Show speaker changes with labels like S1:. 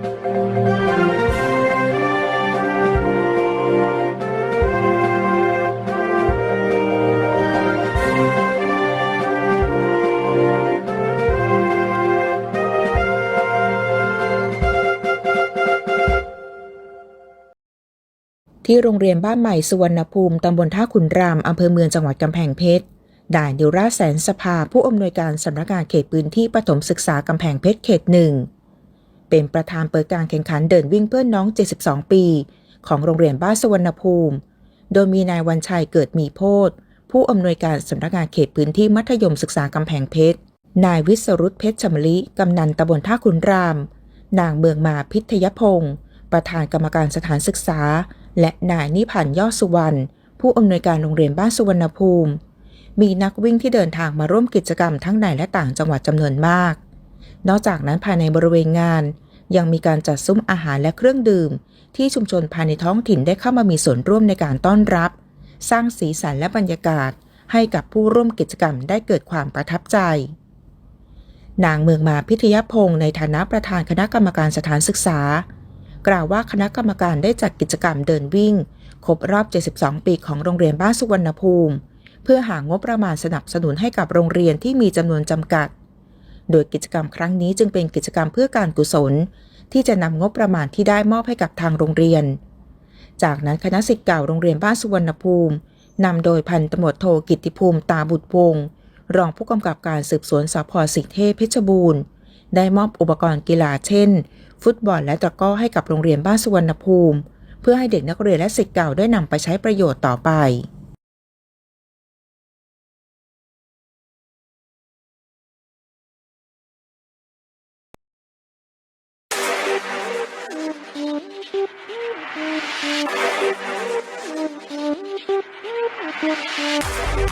S1: ที่โรงเรียนบ้านใหม่สุวรรณภูมิ ตำบลท่าขุนราม อำเภอเมืองจังหวัดกำแพงเพชร ด่านดิวราแสนสภา ผู้อำนวยการสำนักงานเขตพื้นที่ประถมศึกษากำแพงเพชรเขตหนึ่ง เป็นประธานเปิดการแข่งขันเดินวิ่งเพื่อนน้อง 72 ปี ของโรงเรียนบ้านสวรรณภูมิ โดยมีนายวันชัยเกิดมีโพธผู้อำนวยการสำนักงานเขตพื้นที่มัธยมศึกษากำแพงเพชร นายวิศรุตเพชรชมลิกำนันตำบลท่าขุนราม นางเมืองมาพิทยพงศ์ประธานกรรมการสถานศึกษา และนายนิพันธ์ยอดสุวรรณผู้อำนวยการโรงเรียนบ้านสุวรรณภูมิ มีนักวิ่งที่เดินทางมาร่วมกิจกรรมทั้งในและต่างจังหวัดจำนวนมาก นอกจากนั้นภายในบริเวณงาน ยังมีการจัดซุ้มอาหารและเครื่องดื่ม ที่ชุมชนภายในท้องถิ่นได้เข้ามามีส่วนร่วมในการต้อนรับ สร้างสีสันและบรรยากาศ ให้กับผู้ร่วมกิจกรรมได้เกิดความประทับใจ นางเมืองมาพิทยพงศ์ในฐานะประธานคณะกรรมการสถานศึกษา กล่าวว่าคณะกรรมการได้จัดกิจกรรมเดินวิ่ง ครบรอบ 72 ปีของโรงเรียนบ้านสุวรรณภูมิ เพื่อหางบประมาณสนับสนุนให้กับโรงเรียนที่มีจำนวนจำกัด โดยกิจกรรมครั้งนี้จึงเป็นกิจกรรมเพื่อการกุศล ที่จะนำงบประมาณที่ได้มอบให้กับทางโรงเรียน จากนั้นคณะศิษย์เก่าโรงเรียนบ้านสุวรรณภูมินำโดยพันตำรวจโทกิติภูมิตาบุตรวงศ์รองผู้กำกับการสืบสวนสพสิเทพเพชรบูรณ์ ได้มอบอุปกรณ์กีฬาเช่น ฟุตบอลและตะก้อให้กับโรงเรียนบ้านสุวรรณภูมิ เพื่อให้เด็กนักเรียนและศิษย์เก่าได้นำไปใช้ประโยชน์ต่อไป
S2: Thank you.